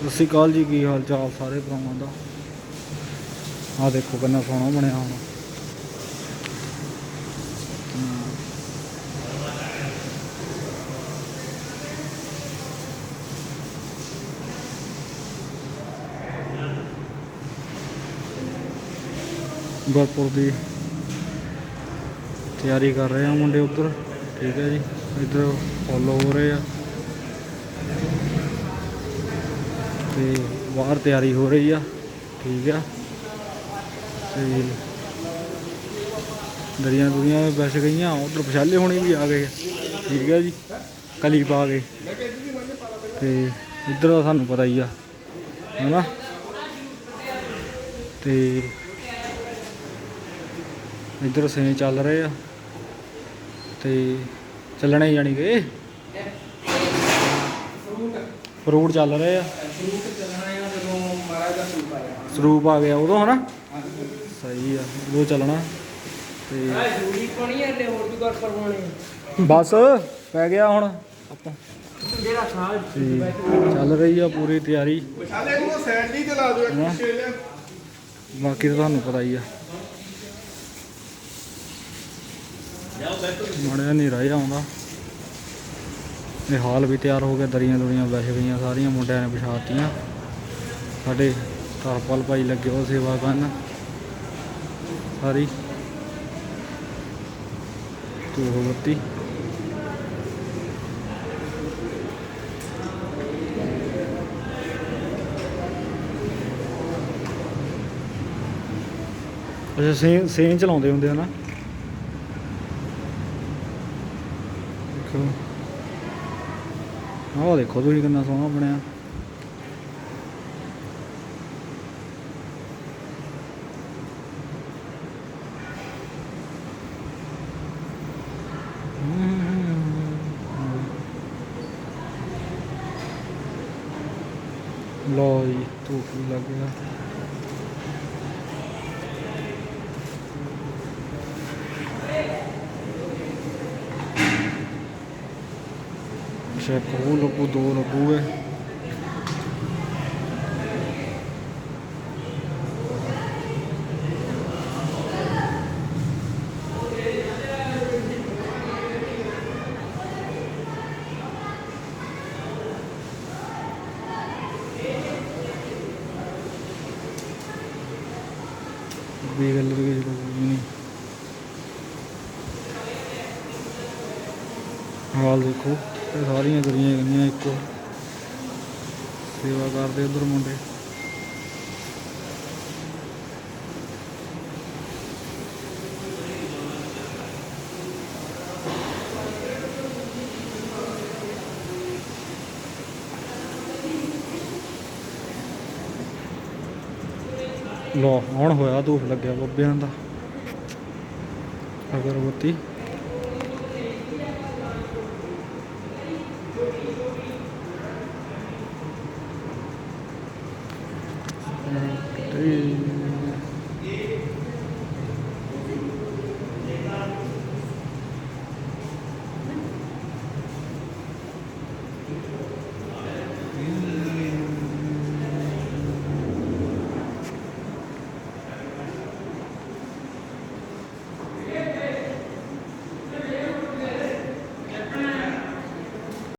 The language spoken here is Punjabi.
ਸਤਿ ਸ਼੍ਰੀ ਅਕਾਲ ਜੀ, ਕੀ ਹਾਲ ਚਾਲ ਸਾਰੇ ਭਰਾਵਾਂ ਦਾ? ਆਹ ਦੇਖੋ ਕਿੰਨਾ ਸੋਹਣਾ ਬਣਿਆ ਹੁਣ। ਗੁਰਪੁਰ ਦੀ ਤਿਆਰੀ ਕਰ ਰਹੇ ਆ ਮੁੰਡੇ ਉੱਧਰ। ਠੀਕ ਹੈ ਜੀ, ਇੱਧਰ ਫੋਲੋ ਹੋ ਰਹੇ ਆ। ਤੇ ਬਾਹਰ ਤਿਆਰੀ ਹੋ ਰਹੀ ਆ, ਠੀਕ ਆ। ਤੇ ਦਰੀਆਂ ਦੁਰੀਆਂ ਵੈਸ ਗਈਆਂ, ਉਧਰ ਪਛਾਲੇ ਹੋਣੇ ਵੀ ਆ ਗਏ, ਠੀਕ ਹੈ ਜੀ, ਕਲੀ ਪਾ ਗਏ ਤੇ ਇੱਧਰ ਦਾ ਸਾਨੂੰ ਪਤਾ ਹੀ ਆ, ਹੈਨਾ। ਤੇ ਇੱਧਰ ਸੇ ਚੱਲ ਰਹੇ ਆ, ਤੇ ਚੱਲਣੇ ਜਾਣੀ ਕਿ? ਫਰੂਟ ਚੱਲ ਰਹੇ ਆ। ਫਰੂਟ ਚੱਲਣਾ ਹੈ ਜਦੋਂ ਮਹਾਰਾਜ ਦਾ ਸਰੂਪ ਆਇਆ ਸਰੂਪ ਆ ਗਿਆ ਉਦੋਂ, ਹਨਾ? ਸਹੀ ਆ, ਉਦੋਂ ਚੱਲਣਾ। ਤੇ ਆ ਜੂੜੀ ਪਾਣੀ ਹੈ ਤੇ ਹੋਰ ਵੀ ਕਰ ਪਰਵਾਣੇ ਬਸ, ਪੈ ਗਿਆ ਹੁਣ ਆਪਾਂ। ਜਿਹੜਾ ਸਾਲ ਤੇ ਚੱਲ ਰਹੀ ਆ ਪੂਰੀ ਤਿਆਰੀ। ਵਿਸ਼ਾਲੇ ਨੂੰ ਸਾਈਡ ਨਹੀਂ ਚਲਾ ਦਿਓ ਇੱਕ ਪਿੱਛੇ ਲਿਆ ਬਾਕੀ ਤਾਂ ਤੁਹਾਨੂੰ ਪਤਾ ਹੀ ਆ। ਮੜਿਆ ਨਹੀਂ ਰਹਿ ਆਉਂਦਾ ਇਹ ਹਾਲ ਵੀ ਤਿਆਰ ਹੋ ਗਿਆ ਦਰੀਆਂ ਦੁਰੀਆਂ ਵਿਛ ਗਈਆਂ, ਸਾਰੀਆਂ ਮੁੰਡਿਆਂ ਨੇ ਵਿਛਾਤੀਆਂ। ਸਾਡੇ ਤਰਪਾਲ ਭਾਈ ਲੱਗੇ ਉਹ ਸੇਵਾ ਕਰਨ। ਸਾਰੀ। ਧੂਫ ਬੱਤੀ। ਅੱਛਾ ਸੇ ਸੇਂ ਚਲਾਉਂਦੇ ਹੁੰਦੇ ਆ ਨਾ? ਦੇਖੋ। ਆਹ ਦੇਖੋ ਤੁਸੀਂ ਕਿੰਨਾ ਸੋਹਣਾ ਬਣਿਆ। ਲੋ ਜੀ ਧੂਪ ਵੀ ਲੱਗ ਗਿਆ। ਅੱਛਾ ਇੱਕ ਉਹ ਲੱਗੂ ਦੋ ਲੱਗੂ ਹੈ ਵੀ ਗੱਲ ਵੀ ਨਹੀਂ ਹਾਲ ਦੇਖੋ ਇਹ ਸਾਰੀਆਂ ਗਰੀਆਂ ਗਈਆਂ ਇੱਕੋ। ਸੇਵਾ ਕਰਦੇ ਉਧਰ ਮੁੰਡੇ। ਲੋ, ਹੁਣ ਹੋਇਆ ਧੂਫ ਲੱਗਿਆ ਬੱਬਿਆਂ ਦਾ। ਅਗਰਬੱਤੀ। ਤੇ